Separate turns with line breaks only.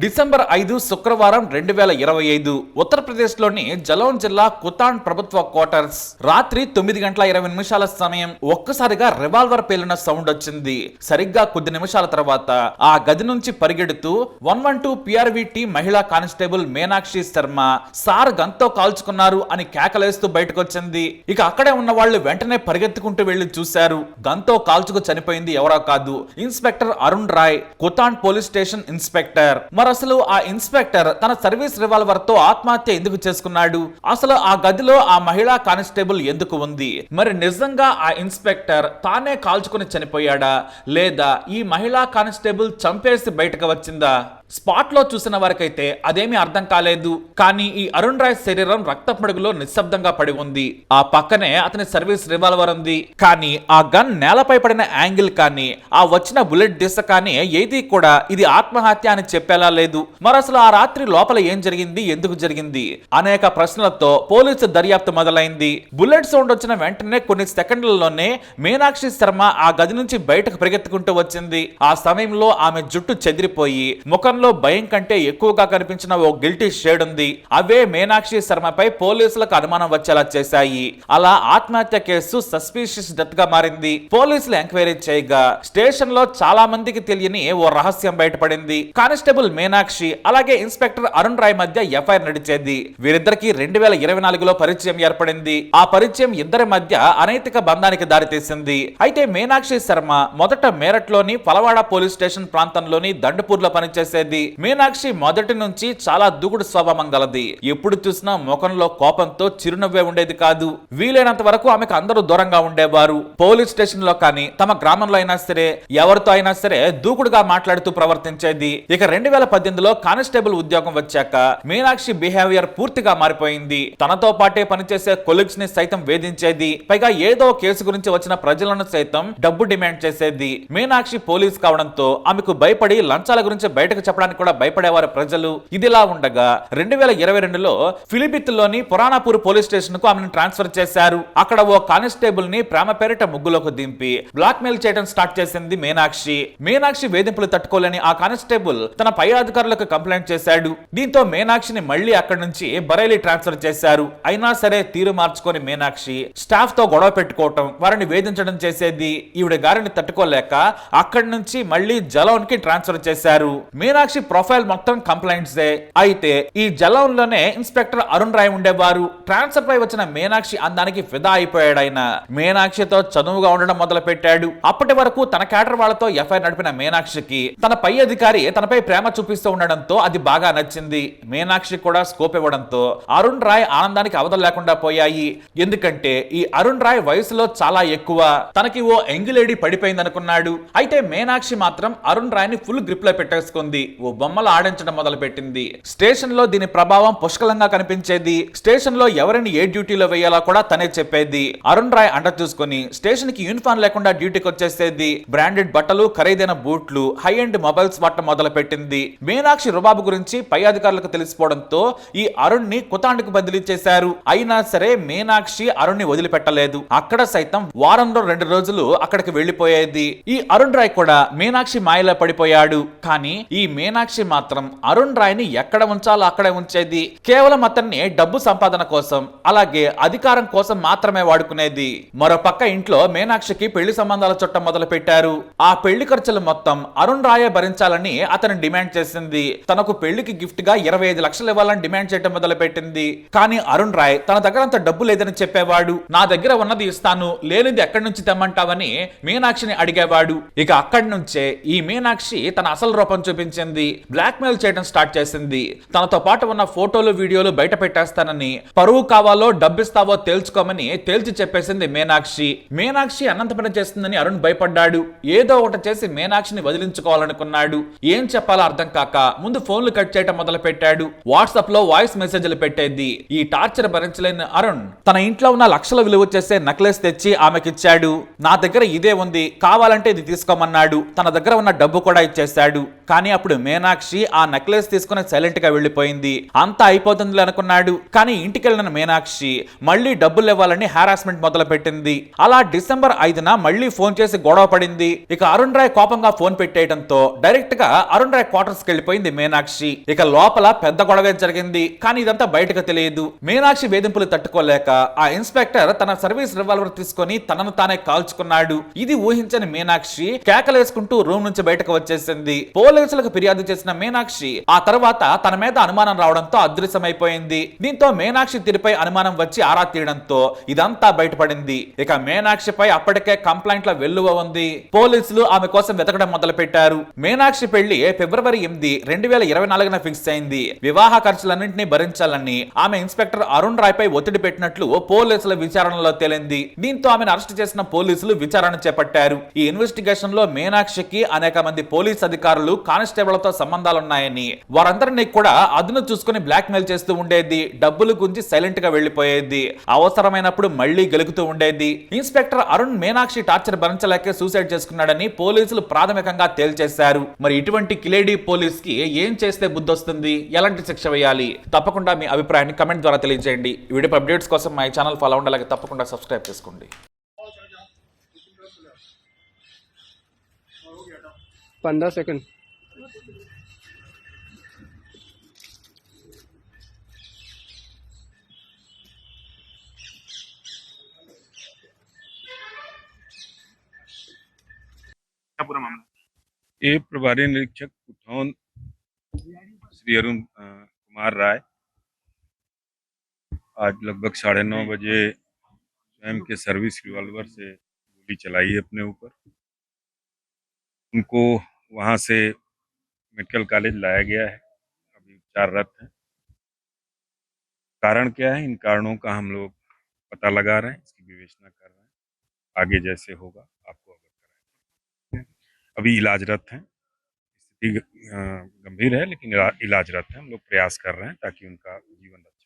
December ఐదు శుక్రవారం రెండు వేల ఇరవై ఐదు ఉత్తరప్రదేశ్లోని జలౌన్ జిల్లా కుతాన్ ప్రభుత్వ క్వార్టర్స్. రాత్రి తొమ్మిది గంటల ఇరవై నిమిషాల సమయం ఒక్కసారిగా రివాల్వర్ పేలిన సౌండ్ వచ్చింది. సరిగ్గా కొద్ది నిమిషాల తర్వాత ఆ గది నుంచి పరిగెడుతూ one one two P R V T మహిళా కానిస్టేబుల్ మీనాక్షి శర్మ సార్ గంతో కాల్చుకున్నారు అని కేకలేస్తూ బయటకొచ్చింది. ఇక అక్కడే ఉన్న వాళ్ళు వెంటనే పరిగెత్తుకుంటూ వెళ్ళి చూశారు. గంతో కాల్చుకు చనిపోయింది ఎవరో కాదు. Inspector Arun Roy Kuthan police station inspector. మరి అసలు ఆ ఇన్స్పెక్టర్ తన సర్వీస్ రివాల్వర్తో ఆత్మహత్య ఎందుకు చేసుకున్నాడు? అసలు ఆ గదిలో ఆ మహిళా కానిస్టేబుల్ ఎందుకు ఉంది? మరి నిజంగా ఆ ఇన్స్పెక్టర్ తానే కాల్చుకుని చనిపోయాడా? లేదా ఈ మహిళా కానిస్టేబుల్ చంపేసి బయటకు వచ్చిందా? స్పాట్లో చూసిన వారికైతే అదేమీ అర్థం కాలేదు. కానీ ఈ అరుణ్ రాయ్ శరీరం రక్తపడుగులో నిశ్శబ్దంగా పడి ఉంది. ఆ పక్కనే అతని సర్వీస్ రివాల్వర్ ఉంది. కానీ ఆ గన్ నేలపై పడిన యాంగిల్ కానీ ఆ వచ్చిన బుల్లెట్ దిశ కానీ ఏది కూడా ఇది ఆత్మహత్య అని చెప్పేలా లేదు. మరి అసలు ఆ రాత్రి లోపల ఏం జరిగింది ఎందుకు జరిగింది? అనేక ప్రశ్నలతో పోలీసు దర్యాప్తు మొదలైంది. బుల్లెట్ సౌండ్ వచ్చిన వెంటనే కొన్ని సెకండ్లలోనే మీనాక్షి శర్మ ఆ గది నుంచి బయటకు పరిగెత్తుకుంటూ వచ్చింది. ఆ సమయంలో ఆమె జుట్టు చెదిరిపోయి ముఖంలో భయం కంటే ఎక్కువగా కనిపించిన ఓ గిల్టీ షేడ్ ఉంది. అవే మీనాక్షి శర్మపై పోలీసులకు అనుమానం వచ్చేలా చేశాయి. అలా ఆత్మహత్య కేసు సస్పీషియస్ డెత్గా మారింది. పోలీసులు ఎంక్వైరీ చేయగా స్టేషన్లో చాలా మందికి తెలియని ఓ రహస్యం బయటపడింది. కానిస్టేబుల్ మీనాక్షి అలాగే ఇన్స్పెక్టర్ అరుణ్ రాయ్ మధ్య ఎఫ్ఐఆర్ నడిచేది. వీరిద్దరికి రెండు వేల ఇరవై నాలుగులో పరిచయం ఏర్పడింది. ఆ పరిచయం ఇద్దరి మధ్య అనైతిక బంధానికి దారితీసింది. అయితే మీనాక్షి శర్మ మొదట మేరట్లోని పలవాడ పోలీస్ స్టేషన్ ప్రాంతంలోని దండపూర్లో పనిచేసేది. మీనాక్షి మొదటి నుంచి చాలా దూకుడు స్వభావం గలది. ఎప్పుడు చూసినా ముఖంలో కోపంతో చిరునవ్వే ఉండేది కాదు. వీలైనంత వరకు ఆమెకు అందరూ దూరంగా ఉండేవారు. పోలీస్ స్టేషన్లో కానీ తమ గ్రామంలో అయినా సరే ఎవరితో అయినా సరే దూకుడుగా మాట్లాడుతూ ప్రవర్తించేది. ఇక రెండు వేల పద్దెనిమిదిలో కానిస్టేబుల్ ఉద్యోగం వచ్చాక మీనాక్షి బిహేవియర్ పూర్తిగా మారిపోయింది. తనతో పాటే పనిచేసే కొలీగ్స్ని సైతం వేధించేది. పైగా ఏదో కేసు గురించి వచ్చిన ప్రజలను సైతం డబ్బు డిమాండ్ చేసేది. మీనాక్షి పోలీస్ కావడంతో ఆమెకు భయపడి లంచాల గురించి బయటకు చెప్పడానికి కూడా భయపడేవారు ప్రజలు. ఇదిలా ఉండగా రెండు వేల ఇరవై రెండులో ఫిలిపిత్లోని పురాణాపూర్ పోలీస్ స్టేషన్కు ఆమెను ట్రాన్స్ఫర్ చేశారు. అక్కడ ఓ కానిస్టేబుల్ని ప్రేమ పేరిట ముగ్గులోకి దింపి బ్లాక్ మెయిల్ చేయడం స్టార్ట్ చేసింది మీనాక్షి. మీనాక్షి వేధింపులు తట్టుకోలేని ఆ కానిస్టేబుల్ తన పై అధికారులకు కంప్లైంట్ చేశాడు. దీంతో మీనాక్షిని మళ్ళీ అక్కడి నుంచి బరేలీ ట్రాన్స్ఫర్ చేశారు. అయినా సరే తీరు మార్చుకొని మీనాక్షి స్టాఫ్తో గొడవ పెట్టుకోవటం వారిని వేధించడం చేసేది. ఈవిడ గారిని తట్టుకోలేక అక్కడి నుంచి మళ్ళీ జలౌన్కి ట్రాన్స్ఫర్ చేశారు. మీనాక్షి ప్రొఫైల్ మొత్తం కంప్లైంట్సే అయితే ఈ జలౌన్లోనే ఇన్స్పెక్టర్ అరుణ్ రాయ్ ఉండేవారు. ట్రాన్స్ఫర్ పై వచ్చిన మీనాక్షి అందానికి ఫిదా అయిపోయాడైన మీనాక్షితో చదువుగా ఉండడం మొదలు పెట్టాడు అప్పటి వరకు తన క్యాటర్ వాళ్ళతో ఎఫ్ఐఆర్ నడిపిన మీనాక్షికి తన పై అధికారి తనపై ప్రేమ చూపిస్తూ ఉండడంతో అది బాగా నచ్చింది. మీనాక్షి కూడా స్కోప్ ఇవ్వడంతో అరుణ్ రాయ్ ఆనందానికి అవతలు లేకుండా పోయాయి. ఎందుకంటే ఈ అరుణ్ రాయ్ వయసులో చాలా ఎక్కువ. తనకి ఓ ఎంగిలేడి పడిపోయింది అనుకున్నాడు అయితే మీనాక్షి మాత్రం అరుణ్ రాయ్ని ఫుల్ గ్రిప్లో పెట్టేసుకుంది. ఓ బొమ్మలు ఆడించడం మొదలుపెట్టింది. స్టేషన్లో దీని ప్రభావం పుష్కలంగా కనిపించేది. స్టేషన్లో ఎవరిని ఏ డ్యూటీలో వేయాలో కూడా తనే చెప్పేది. అరుణ్ రాయ్ అండ చూసుకొని స్టేషన్కి యూనిఫామ్ లేకుండా డ్యూటీకి వచ్చేసేది. బ్రాండెడ్ బట్టలు ఖరీదైన బూట్లు హై అండ్ మొబైల్స్ వాడటం మొదలు పెట్టింది మీనాక్షి రుబాబు గురించి పై అధికారులకు తెలిసిపోవడంతో ఈ అరుణ్ని కుతాండుకు బదిలీ చేశారు. అయినా సరే మీనాక్షి అరుణ్ని వదిలిపెట్టలేదు. అక్కడ సైతం వారంలో రెండు రోజులు అక్కడికి వెళ్ళిపోయేది ఈ అరుణ్ రాయ్ కూడా మీనాక్షి మాయలో పడిపోయాడు. కానీ ఈ మీనాక్షి మాత్రం అరుణ్ రాయ్ని ఎక్కడ ఉంచాలో అక్కడే ఉంచేది. కేవలం అతన్ని డబ్బు సంపాదన కోసం అలాగే అధికారం కోసం మాత్రమే వాడుకునేది. మరో పక్క ఇంట్లో మీనాక్షికి పెళ్ళి సంబంధాల చుట్టం మొదలు పెట్టారు ఆ పెళ్ళి ఖర్చులు మొత్తం అరుణ్ రాయే భరించాలని అతను డిమాండ్ చేసింది. తనకు పెళ్ళికి గిఫ్ట్గా ఇరవై ఐదు లక్షలు ఇవ్వాలని డిమాండ్ చేయడం మొదలు పెట్టింది కానీ అరుణ్ రాయ్ తన దగ్గర అంత డబ్బు లేదని చెప్పేవాడు. నా దగ్గర ఉన్నది ఇస్తాను లేనిది ఎక్కడి నుంచి తెమ్మంటావని మీనాక్షిని అడిగేవాడు. ఇక అక్కడి నుంచే ఈ మీనాక్షి తన అసలు రూపం చూపించింది. చేసింది. బ్లాక్మెయిల్ చేయడం స్టార్ట్ చేసింది. తనతో పాటు ఉన్న ఫోటోలు వీడియోలు బయట పెట్టేస్తానని పరువు కావాలో డబ్బిస్తావో తేల్చుకోమని తేల్చి చెప్పేసింది మీనాక్షి. మీనాక్షి అనంత చేస్తుందని అరుణ్ భయపడ్డాడు. ఏదో ఒకటి చేసి మీనాక్షిని వదిలించుకోవాలనుకున్నాడు. ఏం చెప్పాలో అర్థం కాక ముందు ఫోన్లు కట్ చేయటం మొదలు పెట్టాడు వాట్సాప్లో వాయిస్ మెసేజ్లు పెట్టేది. ఈ టార్చర్ భరించలేని అరుణ్ తన ఇంట్లో ఉన్న లక్షల విలువ చేసే నక్లెస్ తెచ్చి ఆమెకిచ్చాడు. నా దగ్గర ఇదే ఉంది. కావాలంటే ఇది తీసుకోమన్నాడు. తన దగ్గర ఉన్న డబ్బు కూడా ఇచ్చేశాడు. కానీ అప్పుడు మీనాక్షి ఆ నెక్లెస్ తీసుకుని సైలెంట్గా వెళ్ళిపోయింది. అంతా అయిపోతుంది అనుకున్నాడు. కానీ ఇంటికి వెళ్ళిన మీనాక్షి మళ్ళీ డబ్బులు ఇవ్వాలని హారాస్మెంట్ మొదలు పెట్టింది అలా డిసెంబర్ ఐదున మళ్ళీ ఫోన్ చేసి గొడవ పడింది. ఇక అరుణ్ రాయ్ కోపంగా ఫోన్ పెట్టేయడంతో డైరెక్ట్గా అరుణ్ రాయ్ క్వార్టర్స్కి వెళ్ళిపోయింది మీనాక్షి. ఇక లోపల పెద్ద గొడవ జరిగింది. కానీ ఇదంతా బయటకు తెలియదు. మీనాక్షి వేధింపులు తట్టుకోలేక ఆ ఇన్స్పెక్టర్ తన సర్వీస్ రివాల్వర్ తీసుకొని తనను తానే కాల్చుకున్నాడు. ఇది ఊహించని మీనాక్షి కేకలేసుకుంటూ రూమ్ నుంచి బయటకు వచ్చేసింది. పోలీసులకు ఫిర్యాదు చేసిన మీనాక్షి ఆ తర్వాత తన మీద అనుమానం రావడంతో అదృశ్యమైపోయింది. దీంతో మీనాక్షి తీరుపై అనుమానం వచ్చి ఆరా తీయడంతో ఇదంతా బయటపడింది. ఇక మీనాక్షిపై అప్పటికే కంప్లైంట్ల వెల్లువ ఉంది. పోలీసులు ఆమె కోసం వెతకడం మొదలు పెట్టారు మీనాక్షి పెళ్ళి ఫిబ్రవరి ఎనిమిది రెండు వేల ఇరవై నాలుగున ఫిక్స్ అయింది. వివాహ ఖర్చులన్నింటినీ భరించాలని ఆమె ఇన్స్పెక్టర్ అరుణ్ రాయ్ పై ఒత్తిడి పెట్టినట్లు పోలీసుల విచారణలో తేలింది. దీంతో ఆమెను అరెస్ట్ చేసిన పోలీసులు విచారణ చేపట్టారు. ఈ ఇన్వెస్టిగేషన్లో మీనాక్షికి అనేక మంది పోలీస్ అధికారులు కానిస్టేబుల్ కానిస్టేబుళ్లతో సంబంధాలున్నాయని వారందరినీ కూడా అదును చూసుకుని బ్లాక్ మెయిల్ చేస్తూ ఉండేది డబ్బులు గుంజి సైలెంట్ గా వెళ్లిపోయేది అవసరమైనప్పుడు మళ్ళీ గెలుగుతూ ఉండేది ఇన్స్పెక్టర్ అరుణ్ మీనాక్షి టార్చర్ భరించలేక సూసైడ్ చేసుకున్నాడని పోలీసులు ప్రాథమికంగా తేల్చేశారు మరి ఇటువంటి కిలేడీ పోలీస్ కి ఏం చేస్తే బుద్ధి వస్తుంది ఎలాంటి శిక్ష వేయాలి తప్పకుండా మీ అభిప్రాయాన్ని కమెంట్ ద్వారా తెలియజేయండి ఈ వీడియో అప్డేట్స్ కోసం మా ఛానల్ ఫాలో అవ్వండి అలాగే తప్పకుండా సబ్స్క్రైబ్ చేసుకోండి
पंद्रह सेकंड
क्या
ये प्रभारी निरीक्षक कुठौन श्री अरुण कुमार राय आज लगभग साढ़े नौ बजे स्वयं के सर्विस रिवॉल्वर से गोली चलाई अपने ऊपर। उनको वहाँ से मेडिकल कॉलेज लाया गया है। अभी उपचाररत है। कारण क्या है? इन कारणों का हम लोग पता लगा रहे हैं, इसकी विवेचना कर रहे हैं। आगे जैसे होगा, आपको अवगत कराएँगे अभी इलाजरत हैं। स्थिति गंभीर है, लेकिन इलाजरत है। हम लोग प्रयास कर रहे हैं ताकि उनका जीवन अच्छा हो सके